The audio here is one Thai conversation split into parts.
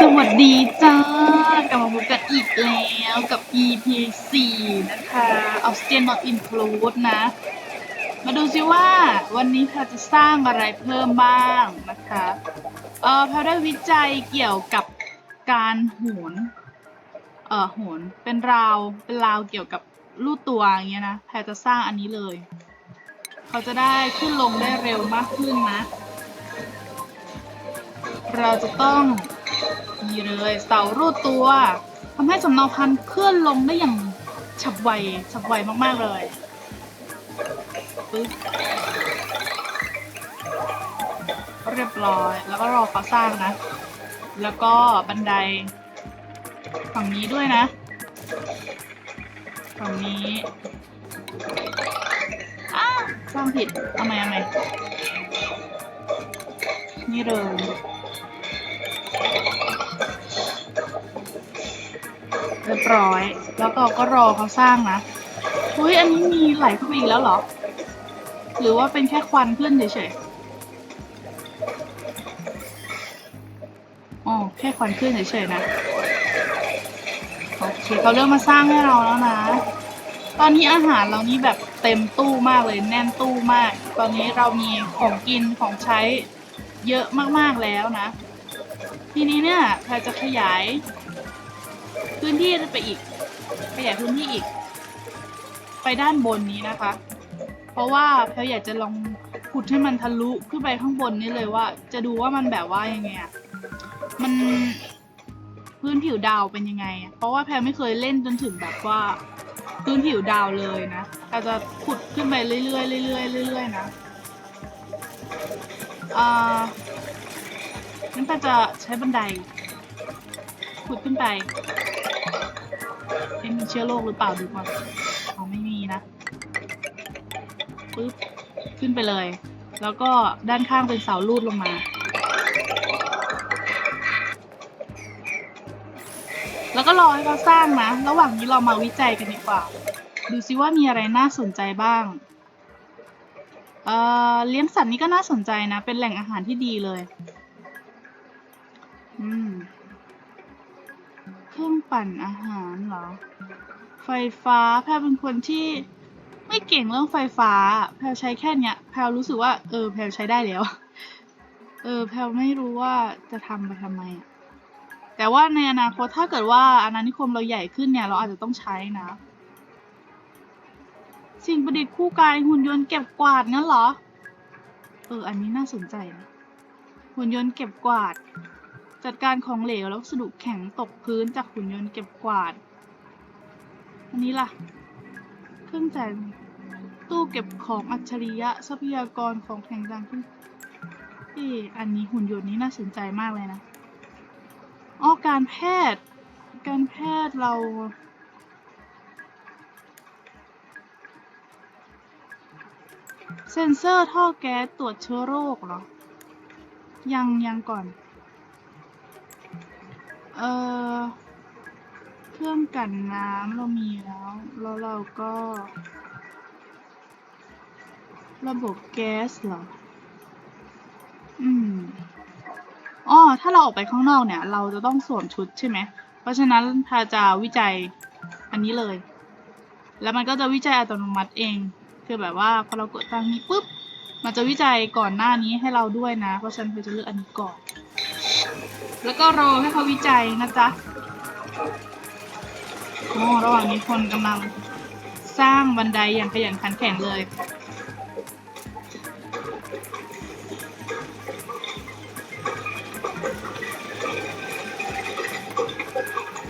สวัสดีจ้ากลับมาพบกันอีกแล้วกับ EP 4นะคะ Oxygen Not Include นะ มาดูซิว่าวันนี้แพรจะสร้างอะไรเพิ่มบ้างนะคะ เออแพรได้วิจัยเกี่ยวกับการโหน เออโหนเป็นราวเป็นราวเกี่ยวกับลู่ตัวอย่างเงี้ยนะ แพรจะสร้างอันนี้เลย เขาจะได้ขึ้นลงได้เร็วมากขึ้นนะ เราจะต้องนี่เลยเสารูดตัวทำให้สำเนาพันธุ์เคลื่อนลงได้อย่างฉับไวฉับไวมากๆเลยปึ๊บเรียบร้อยแล้วก็รอเขาสร้างนะ แล้วก็บันไดฝั่งนี้ด้วยนะ ฝั่งนี้อ้าสร้างผิดเอาใหม่เอาใหม่นี่เลย เรียบร้อย แล้วก็ก็รอเขาสร้างนะอุ้ยอันนี้มีไหลเข้าไปอีกแล้วเหรอ หรือว่าเป็นแค่ควันขึ้นเฉยๆอ๋อแค่ควันขึ้นเฉยๆนะโอเคเขาเริ่มมาสร้างให้เราแล้วนะ ตอนนี้อาหารเรานี่แบบเต็มตู้มากเลยแน่นตู้มาก ตอนนี้เรามีของกินของใช้เยอะมากๆแล้วนะ ทีนี้เนี่ยแพรจะขยาย พื้นที่ไปอีกขยายพื้นที่อีก ไปด้านบนนี้นะคะ เพราะว่าแพรอยากจะลองขุดให้มันทะลุขึ้นไปข้างบนนี้เลยว่า จะดูว่ามันแบบว่ายังไงอะมันพื้นผิวดาวเป็นยังไง เพราะว่าแพรไม่เคยเล่นจนถึงแบบว่าพื้นผิวดาวเลยนะแพรจะขุดขึ้นไปเรื่อยๆเรื่อยๆเรื่อยๆนะอ่างั้นแพรจะใช้บันไดขุดขึ้นไป เอ๊ะมีเชื้อโรคหรือเปล่าดูก่อนอ๋อไม่มีนะปึ๊บขึ้นไปเลย แล้วก็ด้านข้างเป็นเสาลูดลงมา แล้วก็รอให้เขาสร้างนะ ระหว่างนี้เรามาวิจัยกันดีกว่า ดูซิว่ามีอะไรน่าสนใจบ้างเอ่อเลี้ยงสัตว์นี่ก็น่าสนใจนะ เป็นแหล่งอาหารที่ดีเลย อืม รื่องปั่นอาหารเหรอ ไฟฟ้าแพลเป็นคนที่ไม่เก่งเรื่องไฟฟ้า แพลใช้แค่เนี้ย แพลรู้สึกว่า เออ แพลใช้ได้แล้ว เออ แพลไม่รู้ว่าจะทำไปทำไมอะแต่ว่าในอนาคตถ้าเกิดว่าอาณานิคมเราใหญ่ขึ้นเนี่ย เราอาจจะต้องใช้นะ สิ่งประดิษฐ์คู่กายหุ่นยนต์เก็บกวาดงั้นเหรอ เออ อันนี้น่าสนใจนะหุ่นยนต์เก็บกวาด จัดการของเหลวแล้ววัสดุแข็งตกพื้นจากหุ่นยนต์เก็บกวาด อันนี้ล่ะ เครื่องจ่ายตู้เก็บของอัจฉริยะทรัพยากรของแข็งดังขึ้นเอออันนี้หุ่นยนต์นี้น่าสนใจมากเลยนะอ้อการแพทย์ การแพทย์เราเซ็นเซอร์ท่อแก๊สตรวจเชื้อโรคเหรอ ยังยังก่อน เออเครื่องกันน้ำเรามีแล้ว แล้วเราก็ ระบบแก๊สเหรอ อืมอ๋อถ้าเราออกไปข้างนอกเนี่ย เราจะต้องสวมชุดใช่ไหม เพราะฉะนั้นพาจะวิจัยอันนี้เลย แล้วมันก็จะวิจัยอัตโนมัติเอง คือแบบว่าพอเรากดตังนี้ปุ๊บ มันจะวิจัยก่อนหน้านี้ให้เราด้วยนะ เพราะฉะนั้นเราจะเลือกอันนี้ก่อน แล้วก็รอให้เขาวิจัยนะจ๊ะโอ้ระหว่างนี้คนกำลังสร้างบันไดอย่างขยันขันแข็งเลย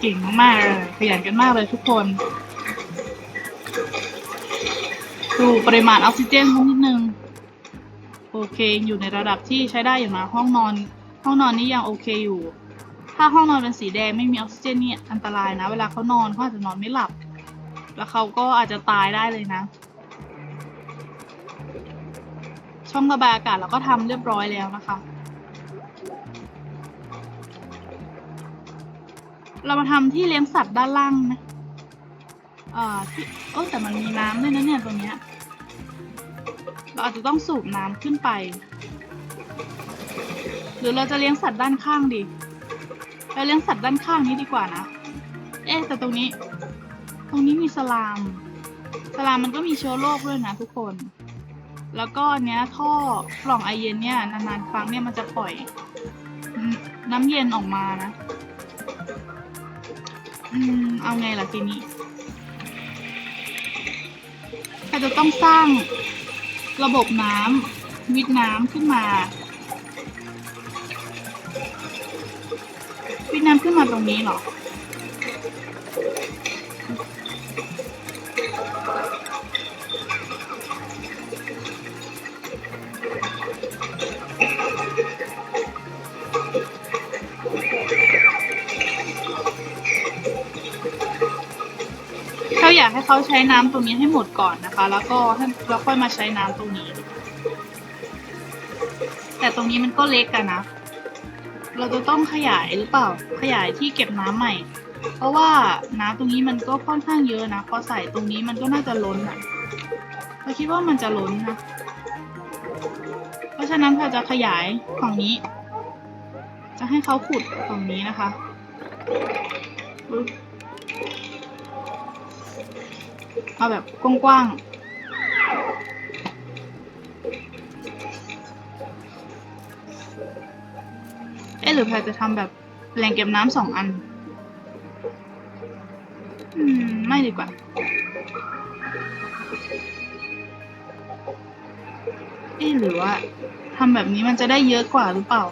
เก่งมากๆเลยขยันกันมากเลยทุกคน ดูปริมาณออกซิเจนสักนิดนึง โอเค อยู่ในระดับที่ใช้ได้อยู่นะห้องนอน ห้องนอนนี้ยังโอเคอยู่ ถ้าห้องนอนเป็นสีแดงไม่มีออกซิเจนนี่อันตรายนะ เวลาเขานอนเขาอาจจะนอนไม่หลับ แล้วเขาก็อาจจะตายได้เลยนะ ช่องระบายอากาศเราก็ทำเรียบร้อยแล้วนะคะ เรามาทำที่เลี้ยงสัตว์ด้านล่างนะเอ่าที่โอ้แต่มันมีน้ำด้วยนะเนี่ยตรงเนี้ยเราอาจจะต้องสูบน้ำขึ้นไป หรือเราจะเลี้ยงสัตว์ด้านข้างดีเราเลี้ยงสัตว์ด้านข้างนี้ดีกว่านะ เอ๊แต่ตรงนี้ ตรงนี้มีสลาม สลามมันก็มีเชื้อโรคด้วยนะทุกคน แล้วก็เนี้ยท่อกล่องไอเย็นเนี่ยนานๆครั้งเนี่ยมันจะปล่อย น้ำเย็นออกมานะอืมเอาไงล่ะทีนี้ใครจะต้องสร้างระบบน้ำวิทน้ำขึ้นมา วิทน้ำขึ้นมาตรงนี้เหรอ เราอยากให้เขาใช้น้ำตรงนี้ให้หมดก่อนนะคะ แล้วก็ให้แล้วค่อยมาใช้น้ำตรงนี้ แต่ตรงนี้มันก็เล็กกันนะ เราจะต้องขยายหรือเปล่า ขยายที่เก็บน้ำใหม่ เพราะว่าน้ำตรงนี้มันก็ค่อนข้างเยอะนะพอใส่ตรงนี้มันก็น่าจะล้นอะเราคิดว่ามันจะล้นนะเพราะฉะนั้นเราจะขยายฝั่งนี้ จะให้เขาขุดฝั่งนี้นะคะเอาแบบกว้างๆ อ๊ะหรือแพรจะทำแบบแหล่งเก็บน้ำสองอัน อืม ไม่ดีกว่า เอ๊ะหรือว่าทำแบบนี้มันจะได้เยอะกว่าหรือเปล่า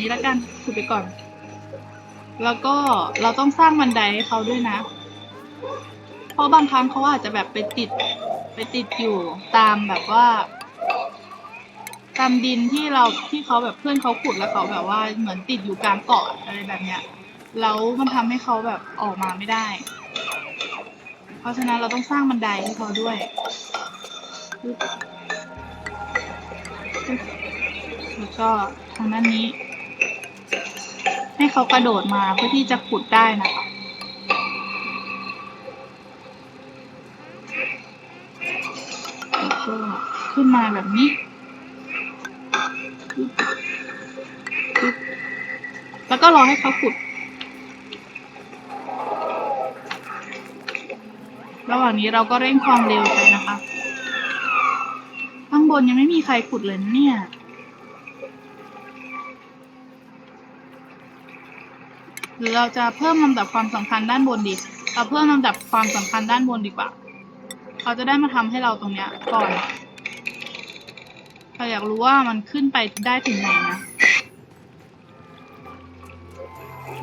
นี้แล้วกันคือไปก่อน แล้วก็เราต้องสร้างบันไดให้เขาด้วยนะ เพราะบางครั้งเขาอาจจะแบบไปติดไปติดอยู่ตามแบบว่า ตามดินที่เราที่เขาแบบเพื่อนเขาขุดแล้วเขาแบบว่าเหมือนติดอยู่กลางเกาะอะไรแบบเนี้ยแล้วมันทำให้เขาแบบออกมาไม่ได้ เพราะฉะนั้นเราต้องสร้างบันไดให้เขาด้วยแล้วก็ทางด้านนี้ เขากระโดดมาเพื่อที่จะขุดได้นะคะแล้วก็ขึ้นมาแบบนี้แล้วก็รอให้เขาขุด ระหว่างนี้เราก็เร่งความเร็วไปนะคะ ข้างบนยังไม่มีใครขุดเลยเนี่ย หรือเราจะเพิ่มลำดับความสำคัญด้านบนดี เราเพิ่มลำดับความสำคัญด้านบนดีกว่า เขาจะได้มาทำให้เราตรงเนี้ยก่อนเราอยากรู้ว่ามันขึ้นไปได้ถึงไหนนะ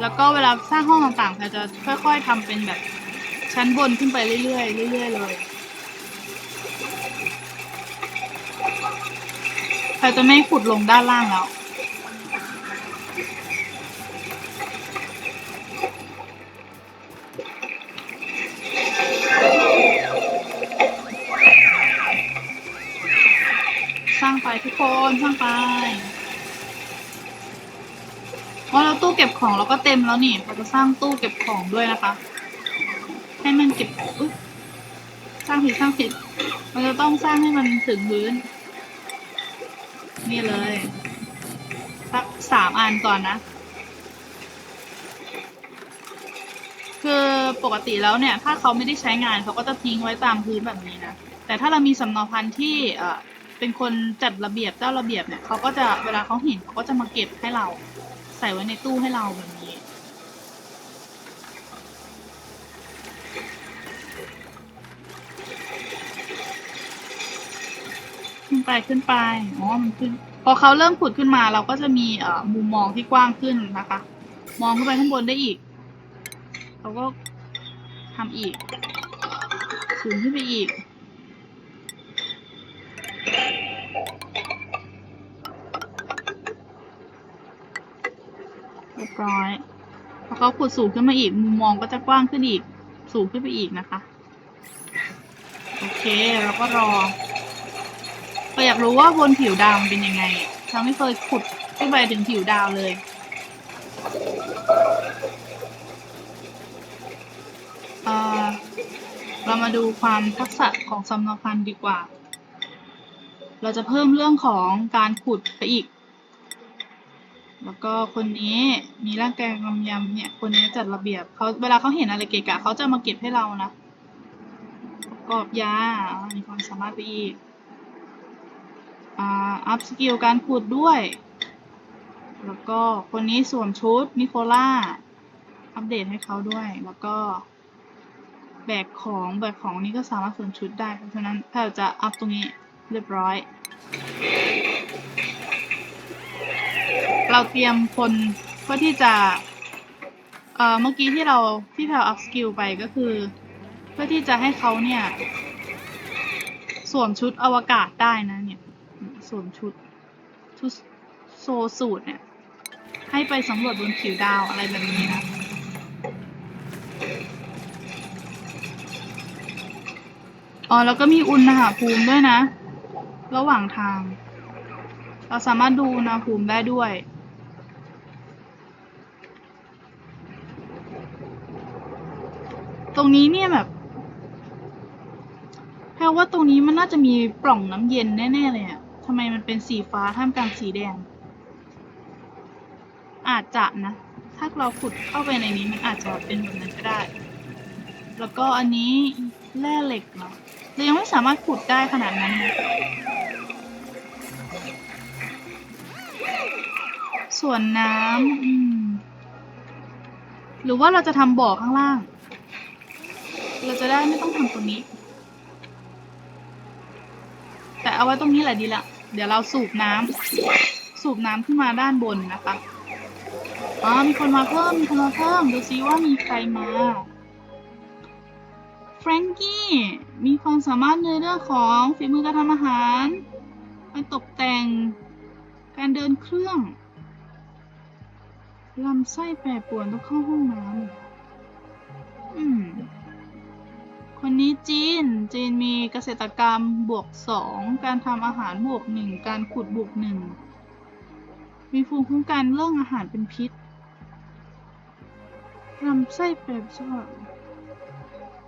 แล้วก็เวลาสร้างห้องต่างๆเราจะค่อยๆทำเป็นแบบชั้นบนขึ้นไปเรื่อยๆเรื่อยๆเลยเราจะไม่ขุดลงด้านล่างแล้ว คนสร้างไปอ๋อแล้วตู้เก็บของเราก็เต็มแล้วนี่เราจะสร้างตู้เก็บของด้วยนะคะ ให้มันเก็บอุ๊ยสร้างผิดสร้างผิดมันจะต้องสร้างให้มันถึงพื้น นี่เลยสักสามอันก่อนนะ คือปกติแล้วเนี่ย ถ้าเขาไม่ได้ใช้งานเขาก็จะทิ้งไว้ตามพื้นแบบนี้นะ แต่ถ้าเรามีสำนาพันธุ์ที่ เป็นคนจัดระเบียบเจ้าระเบียบเนี่ยเขาก็จะเวลาเขาเห็นเขาก็จะมาเก็บให้เรา ใส่ไว้ในตู้ให้เราแบบนี้ ขึ้นไปขึ้นไปอ๋อมันขึ้น พอเขาเริ่มขุดขึ้นมาเราก็จะมีเอ่อมุมมองที่กว้างขึ้นนะคะ มองขึ้นไปข้างบนได้อีกเราก็ทำอีกสูงขึ้นไปอีก เรียบร้อยพอเขาขุดสูงขึ้นมาอีกมุมมองก็จะกว้างขึ้นอีก สูงขึ้นไปอีกนะคะ โอเคเราก็รอเราอยากรู้ว่าบนผิวดาวเป็นยังไงเราไม่เคยขุดขึ้นไปถึงผิวดาวเลยเเรามาดูความทักษะของสำนพันธ์ดีกว่า เราจะเพิ่มเรื่องของการขุดไปอีก แล้วก็คนนี้มีร่างกายกำยำเนี่ย คนนี้จัดระเบียบเขาเวลาเขาเห็นอะไรเกะกะเขาจะมาเก็บให้เรานะประกอบยามีความสามารถไปอีกอ่าอัพสกิลการขุดด้วย แล้วก็คนนี้สวมชุดนิโคล่าอัปเดตให้เขาด้วย แล้วก็ แบกของแบกของนี้ก็สามารถสวมชุดได้ เพราะฉะนั้นถ้าจะอัพตรงนี้เรียบร้อย เราเตรียมคนเพื่อที่จะเอ่อเมื่อกี้ที่เราที่เราอัพสกิลไปก็คือ เพื่อที่จะให้เขาเนี่ย สวมชุดอวกาศได้นะเนี่ยสวมชุดชุดโซสูตรเนี่ย ให้ไปสำรวจบนผิวดาวอะไรแบบนี้นะอ๋อแล้วก็มีอุณหภูมิด้วยนะ ระหว่างทาง เราสามารถดูอุณหภูมิได้ด้วย ตรงนี้เนี่ยแบบแปลว่าตรงนี้มันน่าจะมีปล่องน้ำเย็นแน่ๆเลยอะทำไมมันเป็นสีฟ้าท่ามกลางสีแดง อาจจะนะ ถ้าเราขุดเข้าไปในนี้มันอาจจะเป็นแบบนั้นก็ได้ แล้วก็อันนี้แร่เหล็กเหรอเรายังไม่สามารถขุดได้ขนาดนั้นนะส่วนน้ำหรือว่าเราจะทำบ่อข้างล่าง เราจะได้ไม่ต้องทำตรงนี้ แต่เอาไว้ตรงนี้แหละดีละ เดี๋ยวเราสูบน้ำสูบน้ำขึ้นมาด้านบนนะคะอ๋อมีคนมาเพิ่ม มีคนมาเพิ่ม ดูซิว่ามีใครมาแฟรงกี้ มีความสามารถในเรื่องของฝีมือการทำอาหารการตกแต่ง การเดินเครื่องลำไส้แปรปรวนต้องเข้าห้องน้ำอืม คนนี้จีน จีนมีเกษตรกรรมบวกสองการทำอาหารบวกหนึ่งการขุดบวกหนึ่งมีภูมิคุ้มกันเรื่องอาหารเป็นพิษลำไส้แปรปรวน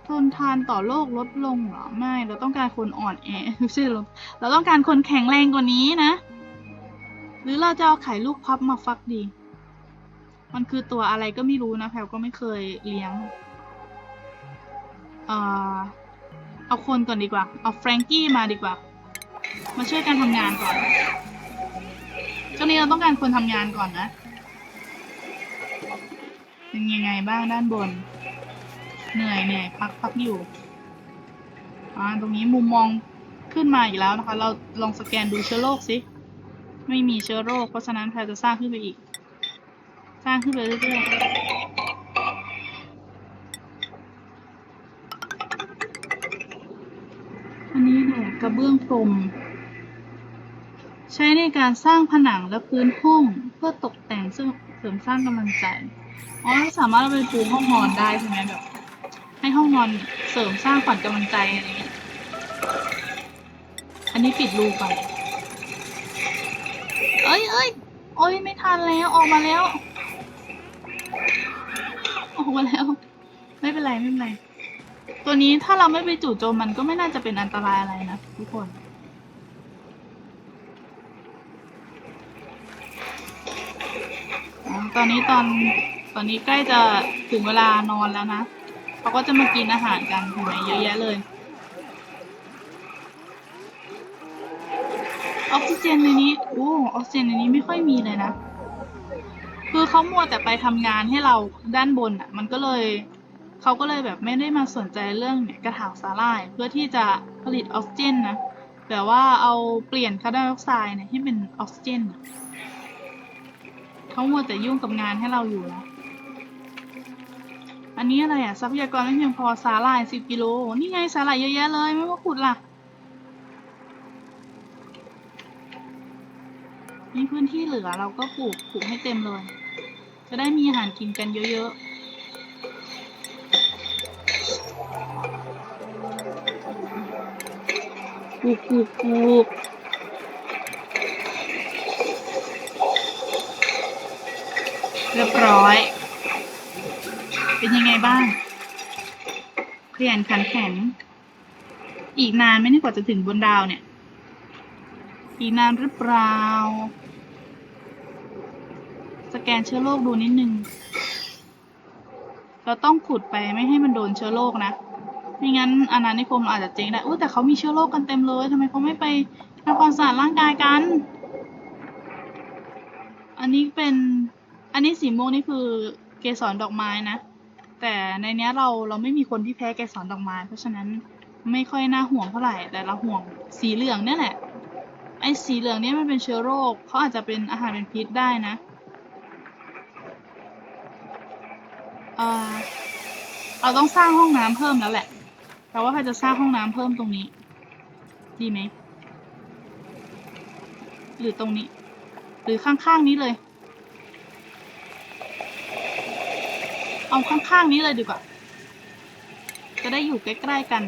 ทนทานต่อโรคลดลงเหรอ ไม่ เราต้องการคนอ่อนแอไม่ใช่เราเราต้องการคนแข็งแรงกว่านี้นะ หรือเราจะเอาไข่ลูกพับมาฟักดี มันคือตัวอะไรก็ไม่รู้นะแพลก็ไม่เคยเลี้ยง เอ่อ เอาคนก่อนดีกว่า เอาแฟรงกี้มาดีกว่า มาช่วยกันทำงานก่อนช่วงนี้เราต้องการคนทำงานก่อนนะ เป็นยังไงบ้างด้านบน เหนื่อยเหนื่อยพักพักอยู่ อ่า ตรงนี้มุมมองขึ้นมาอีกแล้วนะคะ เราลองสแกนดูเชื้อโรคสิ ไม่มีเชื้อโรค เพราะฉะนั้นแพรจะสร้างขึ้นไปอีก สร้างขึ้นไปเรื่อยๆ กระเบื้องพรม ใช้ในการสร้างผนังและพื้นห้องเพื่อตกแต่งซึ่งเสริมสร้างกำลังใจ อ๋อเราสามารถเอาไปปูห้องนอนได้ใช่ไหมแบบ ให้ห้องนอนเสริมสร้างขวัญกำลังใจอะไรเงี้ย อันนี้ปิดรูก่อนเอ้ยเอ้ยโอ้ยไม่ทันแล้วออกมาแล้ว ออกมาแล้ว ไม่เป็นไรไม่เป็นไร ตัวนี้ถ้าเราไม่ไปจู่โจมมันก็ไม่น่าจะเป็นอันตรายอะไรนะ ทุกคนตอนนี้ตอนตอนนี้ใกล้จะถึงเวลานอนแล้วนะเขาก็จะมากินอาหารกันเห็นไหมเยอะแยะเลยออกซิเจนในนี้โอ้ออกซิเจนในนี้ไม่ค่อยมีเลยนะ คือเขามัวแต่ไปทำงานให้เราด้านบนอะ มันก็เลยเขาก็เลยแบบไม่ได้มาสนใจเรื่องเนี่ยกระถางสาหร่ายเพื่อที่จะ ผลิตออกซิเจนนะแบบว่าเอาเปลี่ยนคาร์บอนไดออกไซด์เนี่ยให้เป็นออกซิเจนเขามัวแต่ยุ่งกับงานให้เราอยู่นะอันนี้อะไรอะทรัพยากรไม่เพียงพอสาหร่ายสิบกิโล นี่ไงสาหร่ายเยอะแยะเลยไม่ว่าขุดล่ะ มีพื้นที่เหลือเราก็ปลูกปลูกให้เต็มเลย จะได้มีอาหารกินกันเยอะๆ นี่นี่เรียบร้อย เป็นยังไงบ้างเรียนขันแข็ง อีกนานไหมนี่กว่าจะถึงบนดาวเนี่ย อีกนานหรือเปล่า สแกนเชื้อโรคดูนิดนึง เราต้องขุดไปไม่ให้มันโดนเชื้อโรคนะ ไม่งั้นอาณานิคมเราอาจจะเจ๊งได้อุ้แต่เขามีเชื้อโรคกันเต็มเลยทำไมเขาไม่ไปทำความสะอาดร่างกายกัน อันนี้เป็น อันนี้สีม่วงนี่คือเกสรดอกไม้นะ แต่ในเนี้ยเราเราไม่มีคนที่แพ้เกสรดอกไม้ เพราะฉะนั้นไม่ค่อยน่าห่วงเท่าไหร่ แต่เราห่วงสีเหลืองเนี่ยแหละ ไอ้สีเหลืองเนี่ยมันเป็นเชื้อโรคเขาอาจจะเป็นอาหารเป็นพิษได้นะเอ่อเราต้องสร้างห้องน้ำเพิ่มแล้วแหละ แต่ว่าใครจะสร้างห้องน้ำเพิ่มตรงนี้ ดีไหม หรือตรงนี้ หรือข้างๆนี้เลย เอาข้างๆนี้เลยดีกว่า จะได้อยู่ใกล้ๆกัน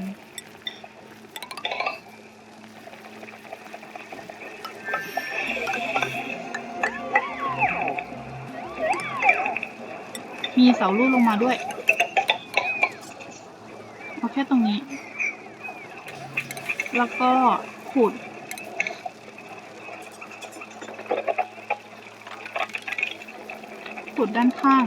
มีเสาลูดลงมาด้วย แค่ตรงนี้ แล้วก็ขุดขุดด้านข้าง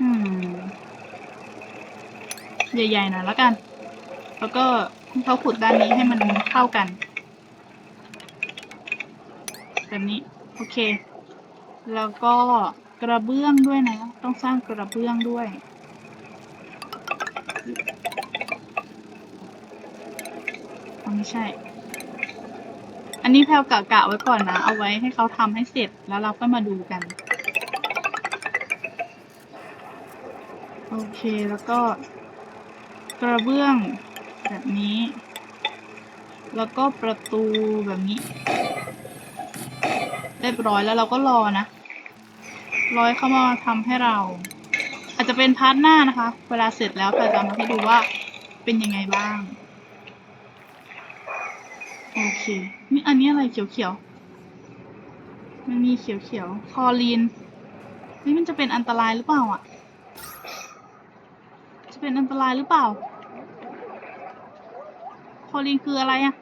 อืมใหญ่ๆหน่อยแล้วกัน แล้วก็เขาขุดด้านนี้ให้มันเข้ากัน แบบนี้ โอเค แล้วก็กระเบื้องด้วยนะ ต้องสร้างกระเบื้องด้วย ไม่ใช่ อันนี้แพลวกะกะไว้ก่อนนะ เอาไว้ให้เขาทำให้เสร็จแล้วเราก็มาดูกัน โอเคแล้วก็กระเบื้องแบบนี้ แล้วก็ประตูแบบนี้ เรียบร้อยแล้วเราก็รอนะ รอให้เข้ามาทำให้เรา อาจจะเป็นพาร์ทหน้านะคะ เวลาเสร็จแล้วแต่จะมาให้ดูว่าเป็นยังไงบ้างโอเคนี่อันนี้อะไรเขียวๆมันมีเขียวๆคอลีนนี่มันจะเป็นอันตรายหรือเปล่าอะ จะเป็นอันตรายหรือเปล่า คอลีนคืออะไรอะ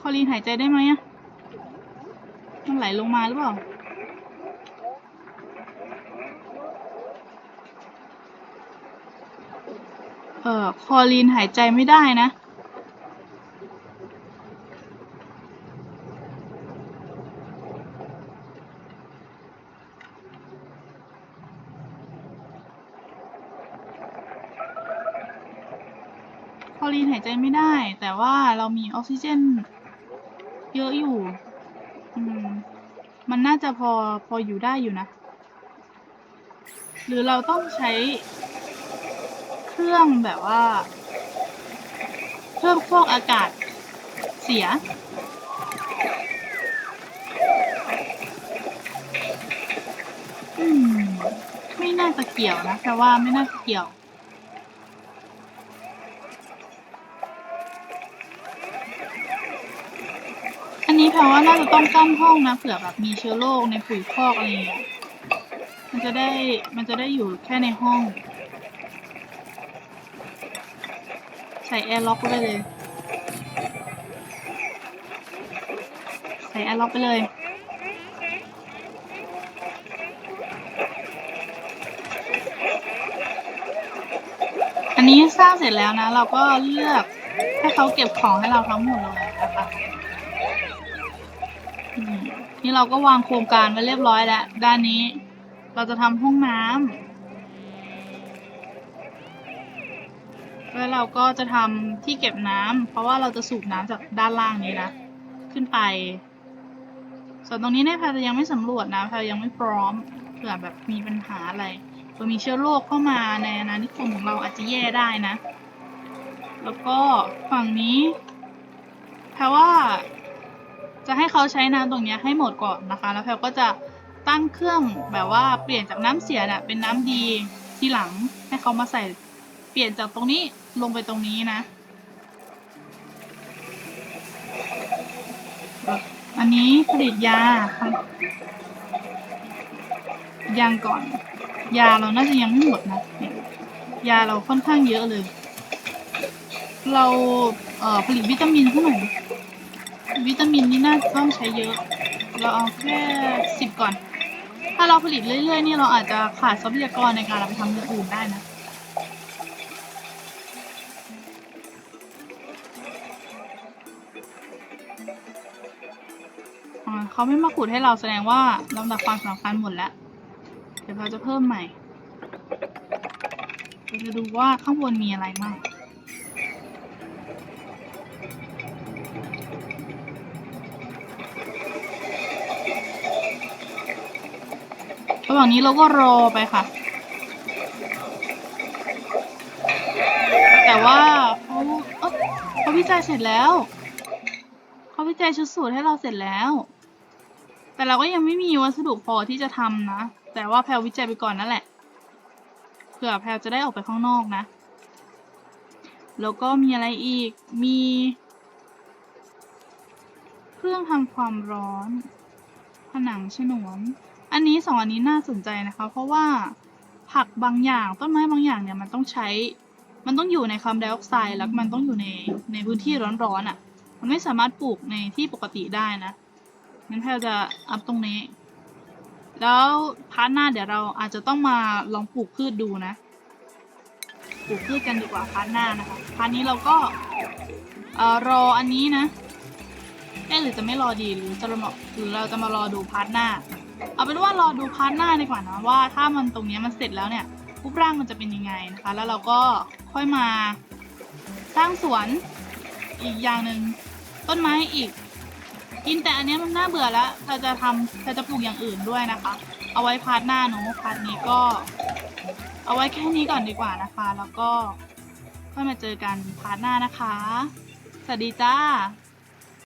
คอลีนหายใจได้ไหมอะ มันไหลลงมาหรือเปล่า เอ่อ คอลีนหายใจไม่ได้นะ คอรีนหายใจไม่ได้ แต่ว่าเรามีออกซิเจน เยอะอยู่ อืม มันน่าจะพอ พออยู่ได้อยู่นะ หรือเราต้องใช้ เครื่องแบบว่า เครื่องฟอกอากาศเสีย อืม ไม่น่าจะเกี่ยวนะแต่ว่าไม่น่าจะเกี่ยวอันนี้แปลว่าน่าจะต้องกั้นห้องนะเผื่อแบบมีเชื้อโรคในปุ๋ยคอกอะไรอย่างเงี้ยมันจะได้มันจะได้อยู่แค่ในห้อง ใส่แอร์ล็อกไปเลย ใส่แอร์ล็อกไปเลยอันนี้สร้างเสร็จแล้วนะ เราก็เลือกให้เขาเก็บของให้เราทั้งหมดเลยนะคะนี่เราก็วางโครงการไว้เรียบร้อยแล้ว ด้านนี้เราจะทำห้องน้ำ แล้วเราก็จะทำที่เก็บน้ำเพราะว่าเราจะสูบน้ำจากด้านล่างนี้นะ ขึ้นไป ส่วนตรงนี้เนี่ยแพรจะยังไม่สำรวจนะแพรยังไม่พร้อมเผื่อแบบมีปัญหาอะไรเผื่อมีเชื้อโรคเข้ามาในอาณานิคมของเราอาจจะแย่ได้นะ แล้วก็ฝั่งนี้แพรว่าจะให้เขาใช้น้ำตรงนี้ให้หมดก่อนนะคะ แล้วแพลก็จะตั้งเครื่องแบบว่าเปลี่ยนจากน้ำเสียนี่ยเป็นน้ำดีทีหลังให้เขามาใส่ ปลี่ยนจากตรงนี้ลงไปตรงนี้นะ อันนี้ผลิตยา ยางก่อน ยาเราน่าจะยังไม่หมดนะ ยาเราค่อนข้างเยอะเลย เราเผลิตวิตามินเท่าไหร่วิตามินนี่น่าจะต้องใช้เยอะ เราเอาแค่สิบก่อน ถ้าเราผลิตเรื่อยๆนี่เราอาจจะขาดทรัพยากรในการเราไปทำอย่องอื่นได้นะ เขาไม่มาขุดให้เราแสดงว่าลำดับความสำคัญหมดแล้ว เดี๋ยวเราจะเพิ่มใหม่เราจะดูว่าข้างบนมีอะไรบ้างระหว่างนี้เราก็รอไปค่ะ แต่ว่าเขาเอ้าเขาวิจัยเสร็จแล้ว เขาวิจัยชุดสูตรให้เราเสร็จแล้ว แต่เราก็ยังไม่มีวัสดุพอที่จะทำนะ แต่ว่าแพลวิจัยไปก่อนนั่นแหละ เผื่อแพลจะได้ออกไปข้างนอกนะ แล้วก็มีอะไรอีก มี เครื่องทำความร้อน ผนังฉนวน อันนี้สองอันนี้น่าสนใจนะคะ เพราะว่าผักบางอย่างต้นไม้บางอย่างเนี่ยมันต้องใช้ มันต้องอยู่ในคาร์บอนไดออกไซด์แล้วมันต้องอยู่ในในพื้นที่ร้อนๆอะ่ะ มันไม่สามารถปลูกในที่ปกติได้นะ งั้นแพลจะอัพตรงนี้ แล้วพาร์ทหน้าเดี๋ยวเราอาจจะต้องมาลองปลูกพืชดูนะ ปลูกพืชกันดีกว่าพาร์ทหน้านะคะพาร์ทนี้เราก็รออันนี้นะเอ๊หรือจะไม่รอดีหรือจะรอหรือเราจะมารอดูพาร์ทหน้า เอาเป็นว่ารอดูพาร์ทหน้าดีกว่านะว่าถ้ามันตรงนี้มันเสร็จแล้วเนี่ยรูปร่างมันจะเป็นยังไงนะคะ แล้วเราก็ค่อยมาสร้างสวนอีกอย่างหนึ่งต้นไม้อีก กินแต่อันเนี้ยมันน่าเบื่อแล้วเราจะทำเราจะปลูกอย่างอื่นด้วยนะคะ เอาไว้พาร์ทหน้าเนอะพาร์ทนี้ก็ เอาไว้แค่นี้ก่อนดีกว่านะคะ แล้วก็ค่อยมาเจอกันพาร์ทหน้านะคะ สวัสดีจ้า